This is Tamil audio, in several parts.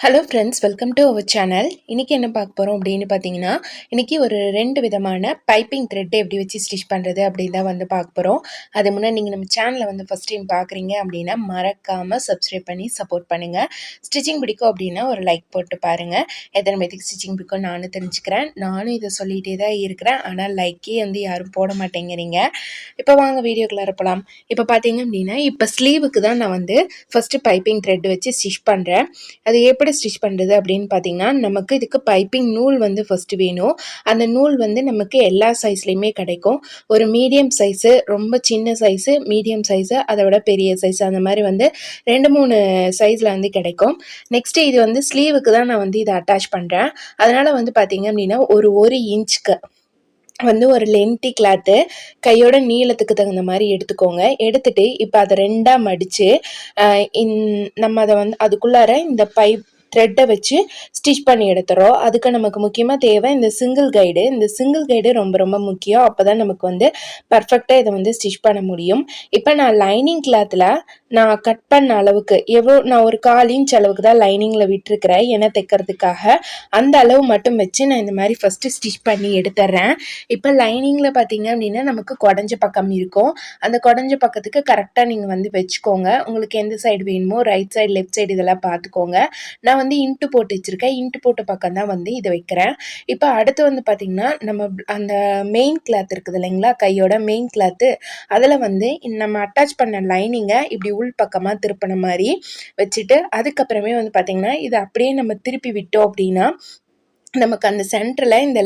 Hello friends welcome to our channel இன்றைக்கி என்ன பார்க்க போகிறோம் அப்படின்னு பார்த்தீங்கன்னா இன்றைக்கி ஒரு ரெண்டு விதமான பைப்பிங் த்ரெட் எப்படி வச்சு ஸ்டிச் பண்ணுறது அப்படின்னு தான் வந்து பார்க்க போகிறோம் அது முன்னாடி நீங்கள் நம்ம சேனலை வந்து ஃபஸ்ட் டைம் பார்க்குறீங்க அப்படின்னா மறக்காமல் சப்ஸ்கிரைப் பண்ணி சப்போர்ட் பண்ணுங்கள் ஸ்டிச்சிங் பிடிக்கும் அப்படின்னா ஒரு லைக் போட்டு பாருங்கள் எத்தனை பேருக்கு ஸ்டிச்சிங் பிடிக்கும் நானும் தெரிஞ்சுக்கிறேன். நானும் இதை சொல்லிகிட்டே தான் இருக்கிறேன். ஆனால் லைக்கே வந்து யாரும் போட மாட்டேங்கிறீங்க. இப்போ வாங்க வீடியோக்குள்ளே இருப்பலாம் இப்போ பார்த்தீங்க அப்படின்னா இப்போ ஸ்லீவுக்கு தான் நான் வந்து ஃபஸ்ட்டு பைப்பிங் த்ரெட் வச்சு ஸ்டிச் பண்ணுறேன் அது எப்படி எப்படி ஸ்டிச் பண்ணுறது அப்படின்னு பார்த்தீங்கன்னா நமக்கு இதுக்கு பைப்பிங் நூல் வந்து ஃபஸ்ட்டு வேணும். அந்த நூல் வந்து நமக்கு எல்லா சைஸ்லேயுமே கிடைக்கும். ஒரு மீடியம் சைஸு ரொம்ப சின்ன சைஸு மீடியம் சைஸு அதை விட பெரிய சைஸ் அந்த மாதிரி வந்து ரெண்டு மூணு சைஸில் வந்து கிடைக்கும். நெக்ஸ்ட்டு இது வந்து ஸ்லீவுக்கு தான் நான் வந்து இதை அட்டாச் பண்ணுறேன் அதனால் வந்து பார்த்தீங்க அப்படின்னா ஒரு ஒரு இன்ச்சுக்கு வந்து ஒரு லென்த்தி கிளாத்து கையோட நீளத்துக்கு தகுந்த மாதிரி எடுத்துக்கோங்க. எடுத்துகிட்டு இப்போ அதை ரெண்டாக மடித்து இந் நம்ம அதை வந்து அதுக்குள்ளார இந்த பைப் த்ரெட்டை வச்சு ஸ்டிச் பண்ணி எடுத்துறோம். அதுக்கு நமக்கு முக்கியமாக தேவை இந்த சிங்கிள் கைடு இந்த சிங்கிள் கைடு ரொம்ப ரொம்ப முக்கியம். அப்போ தான் நமக்கு வந்து பர்ஃபெக்டாக இதை வந்து ஸ்டிச் பண்ண முடியும். இப்போ நான் லைனிங் கிளாத்தில் நான் கட் பண்ண அளவுக்கு எவ்வளோ நான் ஒரு கால் இன்ச் அளவுக்கு தான் லைனிங்கில் விட்டுருக்கிறேன் என தைக்கிறதுக்காக அந்த அளவு மட்டும் வச்சு நான் இந்த மாதிரி ஃபஸ்ட்டு ஸ்டிச் பண்ணி எடுத்துட்றேன் இப்போ லைனிங்கில் பார்த்தீங்க அப்படின்னா நமக்கு குடஞ்ச பக்கம் இருக்கும். அந்த குடஞ்ச பக்கத்துக்கு கரெக்டாக நீங்கள் வந்து வச்சுக்கோங்க. உங்களுக்கு எந்த சைடு வேணுமோ ரைட் சைடு லெஃப்ட் சைடு இதெல்லாம் பார்த்துக்கோங்க நான் வந்து இன்ட்டு போட்டு வச்சுருக்கேன். இன்ட்டு போட்ட பக்கம் தான் வந்து இதை வைக்கிறேன். இப்போ அடுத்து வந்து பார்த்திங்கன்னா நம்ம அந்த மெயின் கிளாத் இருக்குது இல்லைங்களா? கையோட மெயின் கிளாத்து அதில் வந்து நம்ம அட்டாச் பண்ண லைனிங்கை இப்படி உள் பக்கமாக திருப்பின மாதிரி வச்சுட்டு அதுக்கப்புறமே வந்து பார்த்திங்கன்னா இதை அப்படியே நம்ம திருப்பி விட்டோம் அப்படின்னா நமக்கு அந்த சென்டரில் இந்த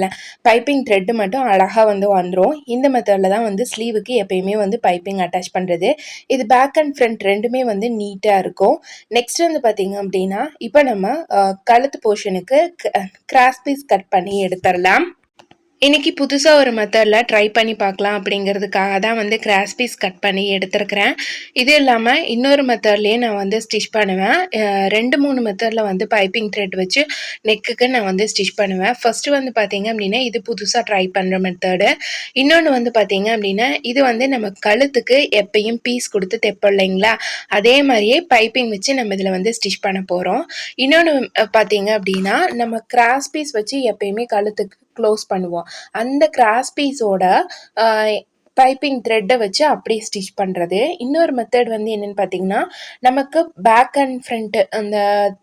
பைப்பிங் த்ரெட்டு மட்டும் அழகாக வந்து வந்துடும் இந்த மெத்தடில் தான் வந்து ஸ்லீவுக்கு எப்பயுமே வந்து பைப்பிங் அட்டாச் பண்ணுறது இது பேக் அண்ட் ஃப்ரண்ட் ரெண்டுமே வந்து நீட்டாக இருக்கும். நெக்ஸ்ட் வந்து பார்த்திங்க அப்படின்னா இப்போ நம்ம கழுத்து போர்ஷனுக்கு கிராஸ் பீஸ் கட் பண்ணி எடுத்துடலாம். இன்றைக்கி புதுசாக ஒரு மெத்தடில் ட்ரை பண்ணி பார்க்கலாம் அப்படிங்கிறதுக்காக தான் வந்து கிராஸ் பீஸ் கட் பண்ணி எடுத்துருக்கிறேன். இது இல்லாமல் இன்னொரு மெத்தட்லேயே நான் வந்து ஸ்டிச் பண்ணுவேன். ரெண்டு மூணு மெத்தடில் வந்து பைப்பிங் த்ரெட் வச்சு நெக்குக்கு நான் வந்து ஸ்டிச் பண்ணுவேன். ஃபஸ்ட்டு வந்து பார்த்திங்க அப்படின்னா இது புதுசாக ட்ரை பண்ணுற மெத்தடு இன்னொன்று வந்து பார்த்திங்க அப்படின்னா இது வந்து நம்ம கழுத்துக்கு எப்பயும் பீஸ் கொடுத்து தைப்போம் இல்லைங்களா? அதே மாதிரியே பைப்பிங் வச்சு நம்ம இதில் வந்து ஸ்டிச் பண்ண போகிறோம் இன்னொன்று பார்த்தீங்க அப்படின்னா நம்ம கிராஸ் பீஸ் வச்சு எப்பயுமே கழுத்துக்கு க்ளோஸ் பண்ணுவோம். அந்த கிராஸ் பீஸோட பைப்பிங் த்ரெட்டை வச்சு அப்படியே ஸ்டிச் பண்ணுறது இன்னொரு மெத்தட் வந்து என்னென்னு பார்த்தீங்கன்னா நமக்கு பேக் அண்ட் ஃப்ரண்ட்டு அந்த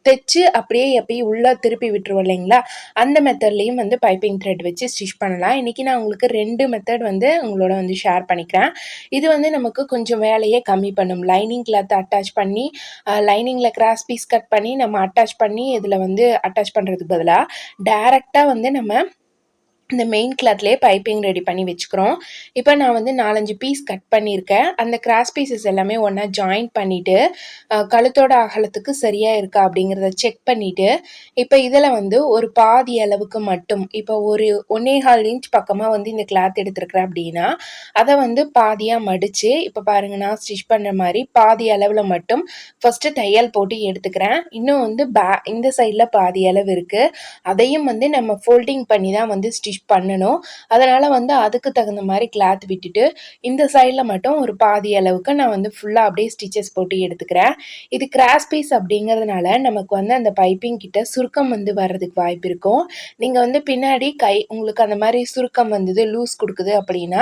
தைச்சு அப்படியே எப்பயும் உள்ளே திருப்பி விட்டுருவோம் இல்லைங்களா? அந்த மெத்தட்லேயும் வந்து பைப்பிங் த்ரெட் வச்சு ஸ்டிச் பண்ணலாம். இன்றைக்கி நான் உங்களுக்கு ரெண்டு மெத்தட் வந்து உங்களோட வந்து ஷேர் பண்ணிக்கிறேன். இது வந்து நமக்கு கொஞ்சம் வேலையே கம்மி பண்ணும். லைனிங் கிளாத்தை அட்டாச் பண்ணி லைனிங்கில் கிராஸ் பீஸ் கட் பண்ணி நம்ம அட்டாச் பண்ணி இதில் வந்து அட்டாச் பண்ணுறதுக்கு பதிலாக டேரெக்டாக வந்து நம்ம இந்த மெயின் கிளாத்லேயே பைப்பிங் ரெடி பண்ணி வச்சுக்கிறோம். இப்போ நான் வந்து நாலஞ்சு பீஸ் கட் பண்ணியிருக்கேன். அந்த கிராஸ் பீசஸ் எல்லாமே ஒன்றா ஜாயின் பண்ணிவிட்டு கழுத்தோட அகலத்துக்கு சரியாக இருக்கா அப்படிங்கிறத செக் பண்ணிவிட்டு இப்போ இதில் வந்து ஒரு பாதி அளவுக்கு மட்டும் இப்போ ஒரு ஒன்னேகால் இன்ச் பக்கமாக வந்து இந்த கிளாத் எடுத்துருக்குறேன் அப்படின்னா அதை வந்து பாதியாக மடித்து இப்போ பாருங்கள் நான் ஸ்டிச் பண்ணுற மாதிரி பாதி அளவில் மட்டும் ஃபஸ்ட்டு தையல் போட்டு எடுத்துக்கிறேன். இன்னும் வந்து பே இந்த சைடில் பாதி அளவு இருக்குது அதையும் வந்து நம்ம ஃபோல்டிங் பண்ணி தான் வந்து ஸ்டிச் பண்ணணும். அதனால் வந்து அதுக்கு தகுந்த மாதிரி கிளாத் விட்டுட்டு இந்த சைடில் மட்டும் ஒரு பாதி அளவுக்கு நான் வந்து ஃபுல்லாக அப்படியே ஸ்டிச்சஸ் போட்டு எடுத்துக்கிறேன். இது கிராஸ் பீஸ் அப்படிங்கிறதுனால நமக்கு வந்து அந்த பைப்பிங் கிட்ட சுருக்கம் வந்து வர்றதுக்கு வாய்ப்பு இருக்கும். நீங்கள் வந்து பின்னாடி கை உங்களுக்கு அந்த மாதிரி சுருக்கம் வந்தது லூஸ் கொடுக்குது அப்படின்னா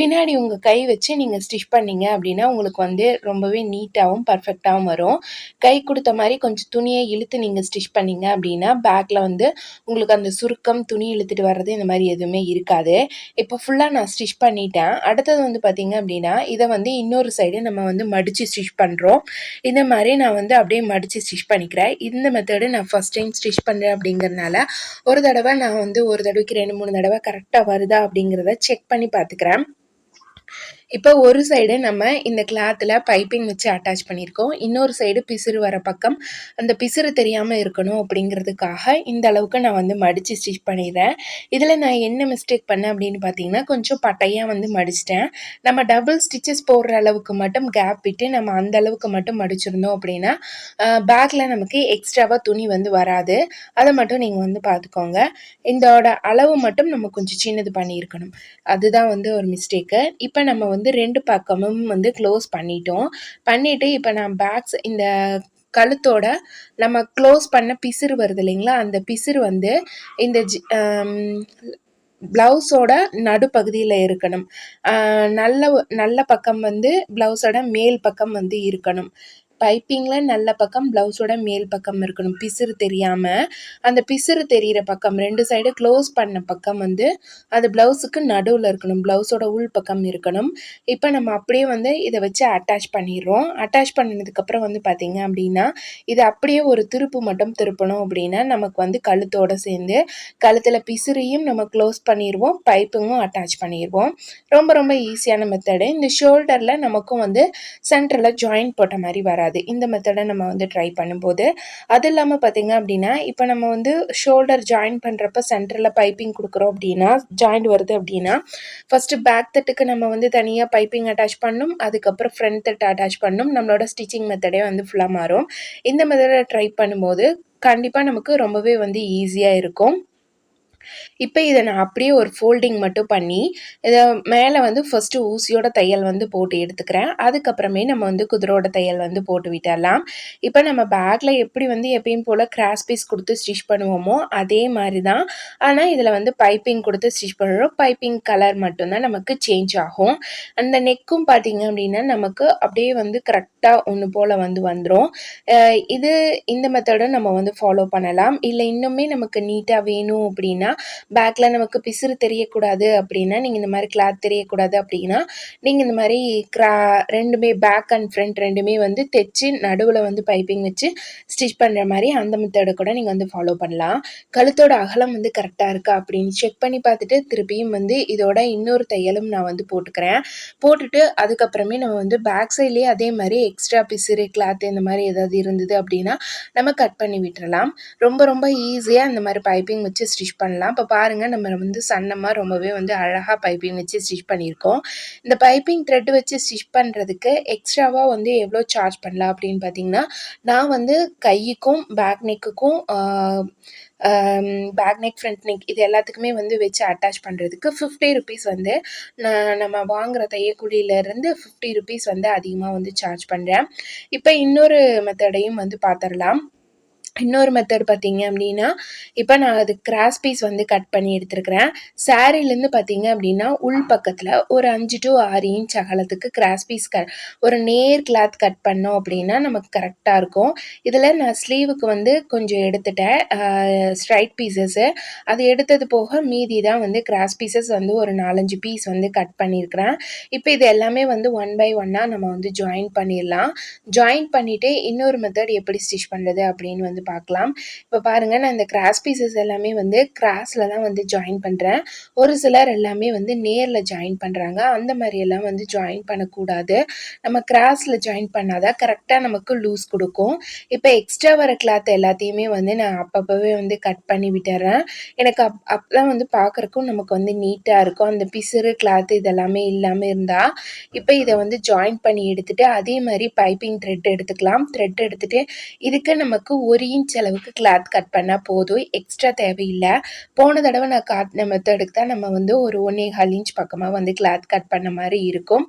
பின்னாடி உங்கள் கை வச்சு நீங்கள் ஸ்டிச் பண்ணீங்க அப்படின்னா உங்களுக்கு வந்து ரொம்பவே நீட்டாகவும் பர்ஃபெக்டாகவும் வரும். கை கொடுத்த மாதிரி கொஞ்சம் துணியை இழுத்து நீங்கள் ஸ்டிச் பண்ணீங்க அப்படின்னா பேக்கில் வந்து உங்களுக்கு அந்த சுருக்கம் துணி இழுத்துட்டு வர்றது இந்த மாதிரி மாதிரி எதுவுமே இருக்காது. இப்போ ஃபுல்லாக நான் ஸ்டிச் பண்ணிட்டேன். அடுத்தது வந்து பார்த்திங்க அப்படின்னா இதை வந்து இன்னொரு சைடு நம்ம வந்து மடித்து ஸ்டிச் பண்ணுறோம் இந்த மாதிரி நான் வந்து அப்படியே மடித்து ஸ்டிச் பண்ணிக்கிறேன். இந்த மெத்தடு நான் ஃபஸ்ட் டைம் ஸ்டிச் பண்ணுறேன் அப்படிங்கிறனால ஒரு தடவை நான் வந்து ஒரு தடவைக்கு ரெண்டு மூணு தடவை கரெக்டாக வருதா அப்படிங்கிறத செக் பண்ணி பார்த்துக்கிறேன். இப்போ ஒரு சைடு நம்ம இந்த கிளாத்தில் பைப்பிங் வச்சு அட்டாச் பண்ணியிருக்கோம் இன்னொரு சைடு பிசுறு வர பக்கம் அந்த பிசுறு தெரியாமல் இருக்கணும் அப்படிங்கிறதுக்காக இந்த அளவுக்கு நான் வந்து மடித்து ஸ்டிச் பண்ணிடுறேன். இதில் நான் என்ன மிஸ்டேக் பண்ணேன் அப்படின்னு பார்த்தீங்கன்னா கொஞ்சம் பட்டையாக வந்து மடிச்சிட்டேன். நம்ம டபுள் ஸ்டிச்சஸ் போடுற அளவுக்கு மட்டும் கேப் விட்டு நம்ம அந்த அளவுக்கு மட்டும் மடிச்சிருந்தோம் அப்படின்னா பேக்கில் நமக்கு எக்ஸ்ட்ராவாக துணி வந்து வராது. அதை மட்டும் நீங்கள் வந்து பார்த்துக்கோங்க இதோட அளவு மட்டும் நம்ம கொஞ்சம் சின்னது பண்ணியிருக்கணும். அதுதான் வந்து ஒரு மிஸ்டேக்கு இப்போ நம்ம வந்து வந்து ரெண்டு பக்கமும் வந்து க்ளோஸ் பண்ணிட்டோம். பண்ணிவிட்டு இப்போ நான் பேக்ஸ் இந்த கழுத்தோட நம்ம க்ளோஸ் பண்ண பிசிறு வருது இல்லைங்களா? அந்த பிசிறு வந்து இந்த ஜி ப்ளவுஸோட நடுப்பகுதியில் இருக்கணும். நல்ல நல்ல பக்கம் வந்து ப்ளவுஸோட மேல் பக்கம் வந்து இருக்கணும். பைப்பிங்கில் நல்ல பக்கம் ப்ளவுஸோட மேல் பக்கம் இருக்கணும். பிசுறு தெரியாமல் அந்த பிசுறு தெரிகிற பக்கம் ரெண்டு சைடு க்ளோஸ் பண்ண பக்கம் வந்து அது ப்ளவுஸுக்கு நடுவில் இருக்கணும். ப்ளவுஸோட உள் பக்கம் இருக்கணும். இப்போ நம்ம அப்படியே வந்து இதை வச்சு அட்டாச் பண்ணிடுறோம். அட்டாச் பண்ணதுக்கப்புறம் வந்து பார்த்திங்க அப்படின்னா இது அப்படியே ஒரு திருப்பு மட்டும் திருப்பணும் அப்படின்னா நமக்கு வந்து கழுத்தோடு சேர்ந்து கழுத்தில் பிசுறையும் நம்ம க்ளோஸ் பண்ணிடுவோம். பைப்புங்கும் அட்டாச் பண்ணிடுவோம். ரொம்ப ரொம்ப ஈஸியான மெத்தடு இந்த ஷோல்டரில் நமக்கும் வந்து சென்டரில் ஜாயின் போட்ட மாதிரி வராது. வராது. இந்த மெத்தடை நம்ம வந்து ட்ரை பண்ணும்போது அது இல்லாமல் பார்த்திங்க அப்படின்னா இப்போ நம்ம வந்து ஷோல்டர் ஜாயின் பண்ணுறப்ப சென்டரில் பைப்பிங் கொடுக்குறோம் அப்படின்னா ஜாயிண்ட் வருது அப்படின்னா ஃபஸ்ட்டு பேக் தட்டுக்கு நம்ம வந்து தனியாக பைப்பிங் அட்டாச் பண்ணும் அதுக்கப்புறம் ஃப்ரண்ட் தட்டு அட்டாச் பண்ணும் நம்மளோட ஸ்டிச்சிங் மெத்தடே வந்து ஃபுல்லாக மாறும். இந்த மெத்தடை ட்ரை பண்ணும்போது கண்டிப்பாக நமக்கு ரொம்பவே வந்து ஈஸியாக இருக்கும். இப்போ இதை நான் அப்படியே ஒரு ஃபோல்டிங் மட்டும் பண்ணி இதை மேலே வந்து ஃபஸ்ட்டு ஊசியோட தையல் வந்து போட்டு எடுத்துக்கிறேன். அதுக்கப்புறமே நம்ம வந்து குதிரோட தையல் வந்து போட்டு விட்டுடலாம். இப்போ நம்ம பேக்கில் எப்படி வந்து எப்பயும் போல் கிராஸ் பீஸ் கொடுத்து ஸ்டிச் பண்ணுவோமோ அதே மாதிரி தான் ஆனால் இதில் வந்து பைப்பிங் கொடுத்து ஸ்டிச் பண்ணுறோம் பைப்பிங் கலர் மட்டும்தான் நமக்கு சேஞ்ச் ஆகும். அந்த நெக்கும் பார்த்திங்க அப்படின்னா நமக்கு அப்படியே வந்து கரெக்டாக ஒன்று போல் வந்து வந்துடும் இது இந்த மெத்தடை நம்ம வந்து ஃபாலோ பண்ணலாம். இல்லை இன்னுமே நமக்கு நீட்டாக வேணும் அப்படின்னா பேக்கில் நமக்கு பிசுறு தெரியக்கூடாது அப்படின்னா நீங்கள் இந்த மாதிரி கிளாத் தெரியக்கூடாது அப்படின்னா நீங்கள் இந்த மாதிரி க்ரா ரெண்டுமே பேக் அண்ட் ஃப்ரண்ட் ரெண்டுமே வந்து தைச்சி நடுவில் வந்து பைப்பிங் வச்சு ஸ்டிச் பண்ணுற மாதிரி அந்த மெத்தடை கூட நீங்கள் வந்து ஃபாலோ பண்ணலாம். கழுத்தோட அகலம் வந்து கரெக்டாக இருக்கா? அப்படின்னு செக் பண்ணி பார்த்துட்டு திருப்பியும் வந்து இதோட இன்னொரு தையலும் நான் வந்து போட்டுக்கிறேன். போட்டுட்டு அதுக்கப்புறமே நம்ம வந்து பேக் சைட்லேயே அதே மாதிரி எக்ஸ்ட்ரா பிசுறு கிளாத் இந்த மாதிரி ஏதாவது இருந்தது அப்படின்னா நம்ம கட் பண்ணி விட்டுறலாம். ரொம்ப ரொம்ப ஈஸியாக இந்த மாதிரி பைப்பிங் வச்சு ஸ்டிச் பண்ணலாம். பண்ணலாம். இப்போ பாருங்கள் நம்ம வந்து சன்னமாக ரொம்பவே வந்து அழகாக பைப்பிங் வச்சு ஸ்டிச் பண்ணியிருக்கோம். இந்த பைப்பிங் த்ரெட் வச்சு ஸ்டிச் பண்ணுறதுக்கு எக்ஸ்ட்ராவாக வந்து எவ்வளோ சார்ஜ் பண்ணலாம் அப்படின்னு பார்த்தீங்கன்னா நான் வந்து கைக்கும் பேக் நெக்குக்கும் பேக் நெக் ஃப்ரண்ட் நெக் இது எல்லாத்துக்குமே வந்து வச்சு அட்டாச் பண்ணுறதுக்கு ஃபிஃப்டி ருபீஸ் வந்து நான் நம்ம வாங்குகிற தையக்கூலியிலேருந்து ஃபிஃப்டி ருபீஸ் வந்து அதிகமாக வந்து சார்ஜ் பண்ணுறேன் இப்போ இன்னொரு மெத்தடையும் வந்து பார்த்துடலாம் இன்னொரு மெத்தட் பார்த்தீங்க அப்படின்னா இப்போ நான் அது கிராஸ் பீஸ் வந்து கட் பண்ணி எடுத்துருக்கிறேன். சாரீலேருந்து பார்த்தீங்க அப்படின்னா உள் பக்கத்தில் ஒரு அஞ்சு டு ஆறு இன்ச் அகலத்துக்கு கிராஸ் பீஸ் கட் ஒரு நேர் கிளாத் கட் பண்ணோம் அப்படின்னா நமக்கு கரெக்டாக இருக்கும். இதில் நான் ஸ்லீவுக்கு வந்து கொஞ்சம் எடுத்துட்டேன். ஸ்ட்ரைட் பீசஸ்ஸு அது எடுத்தது போக மீதி தான் வந்து கிராஸ் பீசஸ் வந்து ஒரு நாலஞ்சு பீஸ் வந்து கட் பண்ணியிருக்கிறேன். இப்போ இது எல்லாமே வந்து ஒன் பை ஒன்னாக நம்ம வந்து ஜாயின் பண்ணிடலாம். ஜாயின் பண்ணிவிட்டு இன்னொரு மெத்தட் எப்படி ஸ்டிச் பண்ணுறது அப்படின்னு வந்து பார்க்கலாம் இப்போ பாருங்கள் நான் இந்த கிராஸ் பீசஸ் எல்லாமே வந்து கிராஸில் தான் வந்து ஜாயின் பண்ணுறேன் ஒரு சிலர் எல்லாமே வந்து நேரில் ஜாயின் பண்ணுறாங்க அந்த மாதிரியெல்லாம் வந்து ஜாயின் பண்ணக்கூடாது. நம்ம கிராஸில் ஜாயின் பண்ணாதான் கரெக்டாக நமக்கு லூஸ் கொடுக்கும். இப்போ எக்ஸ்ட்ரா வர கிளாத் எல்லாத்தையுமே வந்து நான் அப்பப்போவே வந்து கட் பண்ணி விட்டுறேன். எனக்கு அப் அப்போதான் வந்து பார்க்குறக்கும் நமக்கு வந்து நீட்டாக இருக்கும். அந்த பிசுறு கிளாத்து இதெல்லாமே இல்லாமல் இருந்தால் இப்போ இதை வந்து ஜாயின் பண்ணி எடுத்துகிட்டு அதே மாதிரி பைப்பிங் த்ரெட் எடுத்துக்கலாம். த்ரெட் எடுத்துகிட்டு இதுக்கு நமக்கு ஒரு இன்ச் அளவுக்கு கிளாத் கட் பண்ணால் போதும். எக்ஸ்ட்ரா தேவையில்லை. போன தடவை நான் காட்டின மெத்தடுக்கு தான் நம்ம வந்து ஒரு ஒன்றே கால் இன்ச் பக்கமாக வந்து கிளாத் கட் பண்ண மாதிரி இருக்கும்.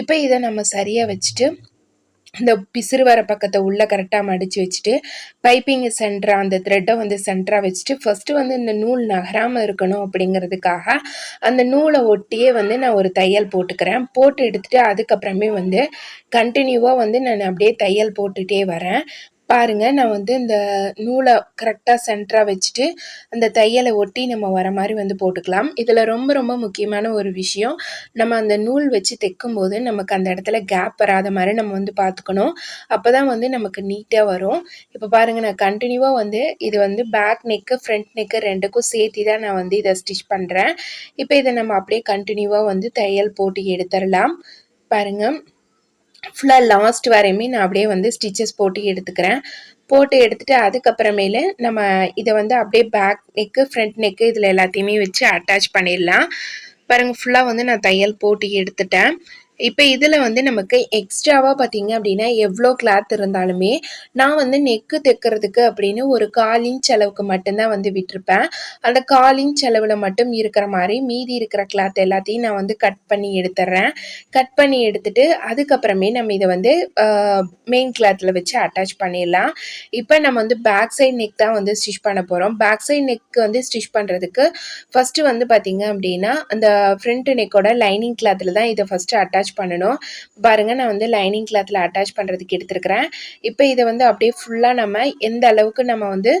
இப்போ இதை நம்ம சரியாக வச்சுட்டு இந்த பிசுறு வர பக்கத்தை உள்ளே கரெக்டாக மடித்து வச்சுட்டு பைப்பிங் சென்டராக அந்த த்ரெட்டை வந்து சென்டராக வச்சுட்டு ஃபஸ்ட்டு வந்து இந்த நூல் நகராமல் இருக்கணும் அப்படிங்கிறதுக்காக அந்த நூலை ஒட்டியே வந்து நான் ஒரு தையல் போட்டுக்கிறேன். போட்டு எடுத்துகிட்டு அதுக்கப்புறமே வந்து கண்டினியூவாக வந்து நான் அப்படியே தையல் போட்டுகிட்டே வரேன். பாருங்கள் நான் வந்து இந்த நூலை கரெக்டாக சென்டராக வச்சுட்டு அந்த தையலை ஒட்டி நம்ம வர மாதிரி வந்து போட்டுக்கலாம். இதில் ரொம்ப ரொம்ப முக்கியமான ஒரு விஷயம் நம்ம அந்த நூல் வச்சு தைக்கும்போது நமக்கு அந்த இடத்துல கேப் வராத மாதிரி நம்ம வந்து பார்த்துக்கணும். அப்போ தான் வந்து நமக்கு நீட்டாக வரும். இப்போ பாருங்கள் நான் கண்டினியூவாக வந்து இது வந்து பேக் நெக்கு ஃப்ரண்ட் நெக்கு ரெண்டுக்கும் சேர்த்து தான் நான் வந்து இதை ஸ்டிச் பண்ணுறேன் இப்போ இதை நம்ம அப்படியே கண்டினியூவாக வந்து தையல் போட்டு எடுத்துடலாம். பாருங்கள் ஃபுல்லாக லாஸ்ட் வரையுமே நான் அப்படியே வந்து ஸ்டிச்சஸ் போட்டு எடுத்துக்கிறேன். போட்டு எடுத்துகிட்டு அதுக்கப்புறமேலு நம்ம இதை வந்து அப்படியே பேக் நெக்கு ஃப்ரண்ட் நெக்கு இதில் எல்லாத்தையுமே வச்சு அட்டாச் பண்ணிடலாம். பாருங்கள் ஃபுல்லாக வந்து நான் தையல் போட்டு எடுத்துட்டேன். இப்போ இதில் வந்து நமக்கு எக்ஸ்ட்ராவாக பார்த்தீங்க அப்படின்னா எவ்வளோ கிளாத் இருந்தாலுமே நான் வந்து நெக்கு தைக்கிறதுக்கு அப்படின்னு ஒரு கால் இன்ச் அளவுக்கு மட்டும்தான் வந்து விட்டுருப்பேன். அந்த கால் இன்ச் அளவில் மட்டும் இருக்கிற மாதிரி மீதி இருக்கிற கிளாத் எல்லாத்தையும் நான் வந்து கட் பண்ணி எடுத்துட்றேன் கட் பண்ணி எடுத்துட்டு அதுக்கப்புறமே நம்ம இதை வந்து மெயின் கிளாத்தில் வச்சு அட்டாச் பண்ணிடலாம். இப்போ நம்ம வந்து பேக் சைட் நெக் தான் வந்து ஸ்டிச் பண்ண போகிறோம் பேக் சைட் நெக் வந்து ஸ்டிச் பண்ணுறதுக்கு ஃபஸ்ட்டு வந்து பார்த்தீங்க அப்படின்னா அந்த ஃப்ரண்ட் நெக்கோட லைனிங் கிளாத்தில் தான் இதை ஃபஸ்ட்டு அட்டாச் அட்டாச் பண்ணணும். பாருங்கள் நான் வந்து லைனிங் கிளாத்தில் அட்டாச் பண்ணுறதுக்கு எடுத்துருக்கிறேன். இப்போ இதை வந்து அப்படியே ஃபுல்லாக நம்ம எந்த அளவுக்கு நம்ம வந்து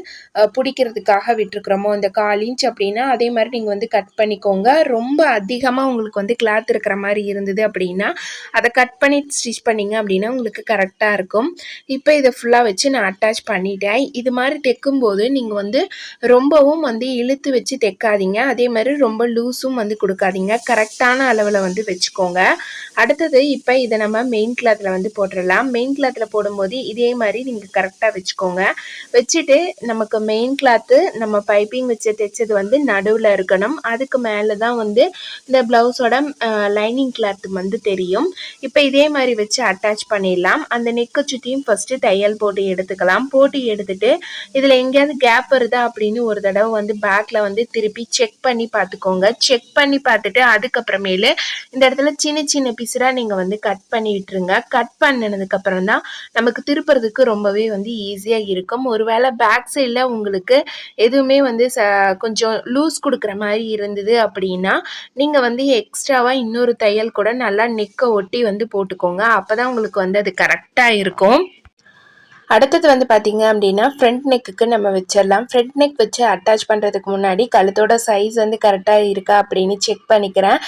பிடிக்கிறதுக்காக விட்டுருக்குறோமோ இந்த கால் இன்ச் அப்படின்னா அதே மாதிரி நீங்கள் வந்து கட் பண்ணிக்கோங்க. ரொம்ப அதிகமாக உங்களுக்கு வந்து கிளாத் இருக்கிற மாதிரி இருந்தது அப்படின்னா அதை கட் பண்ணி ஸ்டிச் பண்ணிங்க அப்படின்னா உங்களுக்கு கரெக்டாக இருக்கும். இப்போ இதை ஃபுல்லாக வச்சு நான் அட்டாச் பண்ணிட்டேன். இது மாதிரி தைக்கும்போது நீங்கள் வந்து ரொம்பவும் வந்து இழுத்து வச்சு தைக்காதீங்க. அதே மாதிரி ரொம்ப லூஸும் வந்து கொடுக்காதீங்க. கரெக்டான அளவில் வந்து வச்சுக்கோங்க. அடுத்தது இப்போ இதை நம்ம மெயின் கிளாத்தில் வந்து போட்டுடலாம் மெயின் கிளாத்தில் போடும்போது இதே மாதிரி நீங்கள் கரெக்டாக வச்சுக்கோங்க. வச்சுட்டு நமக்கு மெயின் கிளாத்து நம்ம பைப்பிங் வச்சு தைச்சது வந்து நடுவில் இருக்கணும். அதுக்கு மேலே தான் வந்து இந்த ப்ளவுஸோட லைனிங் கிளாத்து வந்து தெரியும். இப்போ இதே மாதிரி வச்சு அட்டாச் பண்ணிடலாம். அந்த நெக்கை சுற்றியும் ஃபஸ்ட்டு தையல் போட்டு எடுத்துக்கலாம். போட்டு எடுத்துட்டு இதில் எங்கேயாவது கேப் வருதா அப்படின்னு ஒரு தடவை வந்து பேக்கில் வந்து திருப்பி செக் பண்ணி பார்த்துக்கோங்க. செக் பண்ணி பார்த்துட்டு அதுக்கப்புறமேலு இந்த இடத்துல சின்ன சின்ன பீஸராக நீங்கள் வந்து கட் பண்ணி விட்டுருங்க கட் பண்ணினதுக்கப்புறம் தான் நமக்கு திருப்புறதுக்கு ரொம்பவே வந்து ஈஸியாக இருக்கும். ஒருவேளை பேக் சைடில் உங்களுக்கு எதுவுமே வந்து ச கொஞ்சம் லூஸ் கொடுக்குற மாதிரி இருந்தது அப்படின்னா நீங்கள் வந்து எக்ஸ்ட்ராவாக இன்னொரு தையல் கூட நல்லா நெக்கை ஒட்டி வந்து போட்டுக்கோங்க. அப்போ தான் உங்களுக்கு வந்து அது கரெக்டாக இருக்கும். அடுத்தது வந்து பார்த்திங்க அப்படின்னா ஃப்ரண்ட் நெக்குக்கு நம்ம வச்சிடலாம். ஃப்ரண்ட் நெக் வச்சு அட்டாச் பண்ணுறதுக்கு முன்னாடி கழுத்தோட சைஸ் வந்து கரெக்டாக இருக்கா அப்படின்னு செக் பண்ணிக்கிறேன்.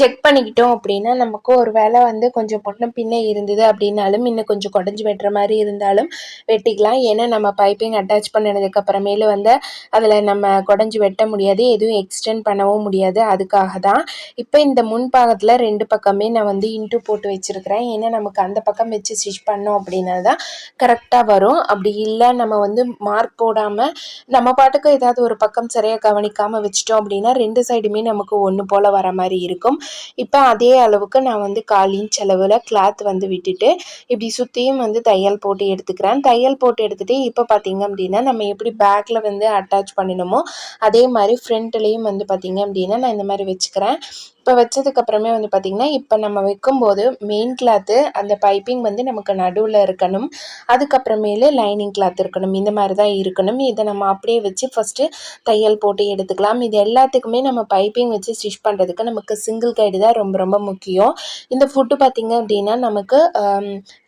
செக் பண்ணிக்கிட்டோம் அப்படின்னா நமக்கு ஒரு வேலை வந்து கொஞ்சம் பொண்ணு பின்னே இருந்தது அப்படின்னாலும் இன்னும் கொஞ்சம் குடஞ்சி வெட்டுற மாதிரி இருந்தாலும் வெட்டிக்கலாம். ஏன்னா நம்ம பைப்பிங் அட்டாச் பண்ணினதுக்கு அப்புறமேலு வந்து அதில் நம்ம குடஞ்சி வெட்ட முடியாது. எதுவும் எக்ஸ்டெண்ட் பண்ணவும் முடியாது. அதுக்காக தான். இப்போ இந்த முன்பாகத்தில் ரெண்டு பக்கமே நான் வந்து இன்ட்டு போட்டு வச்சுருக்கிறேன். ஏன்னா நமக்கு அந்த பக்கம் வச்சு ஸ்டிச் பண்ணோம் அப்படின்னா தான் கரெக்டாக வரும். அப்படி இல்லை நம்ம வந்து மார்க் போடாமல் நம்ம பாட்டுக்கு ஏதாவது ஒரு பக்கம் சரியாக கவனிக்காமல் வச்சிட்டோம் அப்படின்னா ரெண்டு சைடுமே நமக்கு ஒன்று போல் வர மாதிரி இருக்கும். இப்போ அதே அளவுக்கு நான் வந்து காலின் செலவில் கிளாத் வந்து விட்டுட்டு இப்படி சுற்றியும் வந்து தையல் போட்டு எடுத்துக்கிறேன். தையல் போட்டு எடுத்துகிட்டு இப்போ பார்த்தீங்க அப்படின்னா நம்ம எப்படி பேக்கில் வந்து அட்டாச் பண்ணணுமோ அதே மாதிரி ஃப்ரண்ட்லேயும் வந்து பார்த்திங்க அப்படின்னா நான் இந்த மாதிரி வச்சுக்கிறேன். இப்போ வச்சதுக்கப்புறமே வந்து பார்த்திங்கன்னா இப்போ நம்ம வைக்கும்போது மெயின் கிளாத்து அந்த பைப்பிங் வந்து நமக்கு நடுவில் இருக்கணும். அதுக்கப்புறமேலு லைனிங் கிளாத் இருக்கணும். இந்த மாதிரி தான் இருக்கணும். இதை நம்ம அப்படியே வச்சு ஃபஸ்ட்டு தையல் போட்டு எடுத்துக்கலாம். இது எல்லாத்துக்குமே நம்ம பைப்பிங் வச்சு ஸ்டிச் பண்ணுறதுக்கு நமக்கு சிங்கிள் கைடு தான் ரொம்ப ரொம்ப முக்கியம். இந்த ஃபுட்டு பார்த்திங்க அப்படின்னா நமக்கு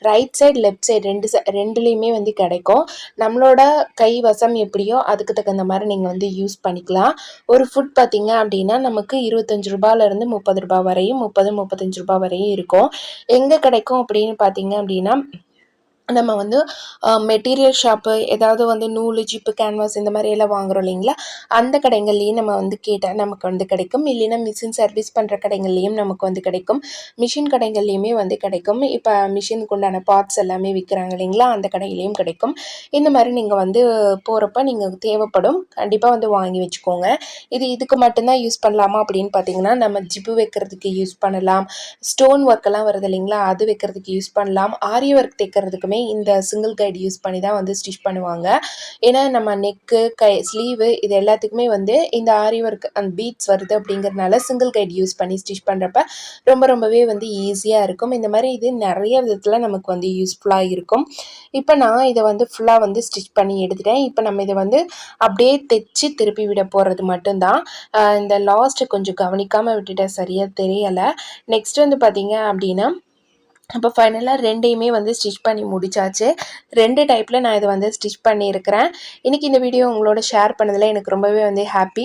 ரைட் சைடு லெஃப்ட் சைடு ரெண்டு சை ரெண்டுலேயுமே வந்து கிடைக்கும். நம்மளோட கை வசம் எப்படியோ அதுக்கு தகுந்த மாதிரி நீங்கள் வந்து யூஸ் பண்ணிக்கலாம். ஒரு ஃபுட் பார்த்திங்க அப்படின்னா நமக்கு இருபத்தஞ்சி ரூபாயிலேருந்து வந்து முப்பது ரூபா வரையும் முப்பது முப்பத்தஞ்சு ரூபா வரையும் இருக்கும். எங்கே கிடைக்கும் அப்படின்னு பார்த்தீங்க அப்படின்னா நம்ம வந்து மெட்டீரியல் ஷாப்பு ஏதாவது வந்து நூல் ஜிப்பு கேன்வாஸ் இந்த மாதிரி எல்லாம் வாங்குகிறோம் இல்லைங்களா? அந்த கடைகள்லேயும் நம்ம வந்து கேட்டால் நமக்கு வந்து கிடைக்கும். இல்லைன்னா மிஷின் சர்வீஸ் பண்ணுற கடைகள்லேயும் நமக்கு வந்து கிடைக்கும். மிஷின் கடைகள்லேயுமே வந்து கிடைக்கும். இப்போ மிஷினுக்கு உண்டான பார்ட்ஸ் எல்லாமே விற்கிறாங்க இல்லைங்களா? அந்த கடையிலையும் கிடைக்கும். இந்த மாதிரி நீங்கள் வந்து போகிறப்ப நீங்கள் தேவைப்படும் கண்டிப்பாக வந்து வாங்கி வச்சுக்கோங்க. இது இதுக்கு மட்டும்தான் யூஸ் பண்ணலாமா அப்படின்னு பார்த்தீங்கன்னா நம்ம ஜிப்பு வைக்கிறதுக்கு யூஸ் பண்ணலாம். ஸ்டோன் ஒர்க்கெல்லாம் வருது இல்லைங்களா? அது வைக்கிறதுக்கு யூஸ் பண்ணலாம். ஆரி ஒர்க் தைக்கிறதுக்குமே எல்லாமே இந்த சிங்கிள் கைடு யூஸ் பண்ணி தான் வந்து ஸ்டிச் பண்ணுவாங்க. ஏன்னா நம்ம நெக்கு கை ஸ்லீவு இது எல்லாத்துக்குமே வந்து இந்த ஆரி ஒர்க் அந்த பீட்ஸ் வருது அப்படிங்கிறதுனால சிங்கிள் கைடு யூஸ் பண்ணி ஸ்டிச் பண்ணுறப்ப ரொம்ப ரொம்பவே வந்து ஈஸியாக இருக்கும். இந்த மாதிரி இது நிறைய விதத்தில் நமக்கு வந்து யூஸ்ஃபுல்லாக இருக்கும். இப்போ நான் இதை வந்து ஃபுல்லாக வந்து ஸ்டிச் பண்ணி எடுத்துட்டேன். இப்போ நம்ம இதை வந்து அப்படியே தைச்சி திருப்பி விட போகிறது மட்டும்தான். இந்த லாஸ்ட்டு கொஞ்சம் கவனிக்காமல் விட்டுட்டேன். சரியாக தெரியலை. நெக்ஸ்ட் வந்து பார்த்திங்க அப்படின்னா அப்போ ஃபைனலாக ரெண்டையுமே வந்து ஸ்டிச் பண்ணி முடிச்சாச்சு. ரெண்டு டைப்பில் நான் இதை வந்து ஸ்டிச் பண்ணியிருக்கிறேன். இன்றைக்கி இந்த வீடியோ உங்களோட ஷேர் பண்ணதில் எனக்கு ரொம்பவே வந்து ஹாப்பி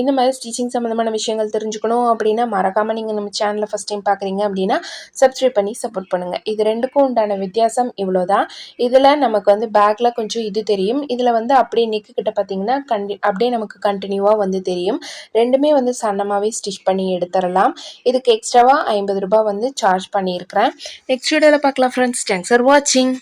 இந்த மாதிரி ஸ்டிச்சிங் சம்மந்தமான விஷயங்கள் தெரிஞ்சுக்கணும் அப்படின்னா மறக்காமல் நீங்கள் நம்ம சேனலில் ஃபஸ்ட் டைம் பார்க்குறீங்க அப்படின்னா சப்ஸ்கிரைப் பண்ணி சப்போர்ட் பண்ணுங்கள் இது ரெண்டுக்கும் உண்டான வித்தியாசம் இவ்வளோ தான் இதில் நமக்கு வந்து பேக்கில் கொஞ்சம் இது தெரியும். இதில் வந்து அப்படியே நெக்கு கிட்ட பார்த்தீங்கன்னா கண்டி அப்படியே நமக்கு கண்டினியூவாக வந்து தெரியும். ரெண்டுமே வந்து சன்னமாகவே ஸ்டிச் பண்ணி எடுத்துடலாம். இதுக்கு எக்ஸ்ட்ராவாக ஐம்பது ரூபா வந்து சார்ஜ் பண்ணியிருக்கேன் நெக்ஸ்ட் வீடியோவில் பார்க்கலாம் ஃப்ரெண்ட்ஸ் தேங்க்ஸ் ஃபார் வாட்சிங்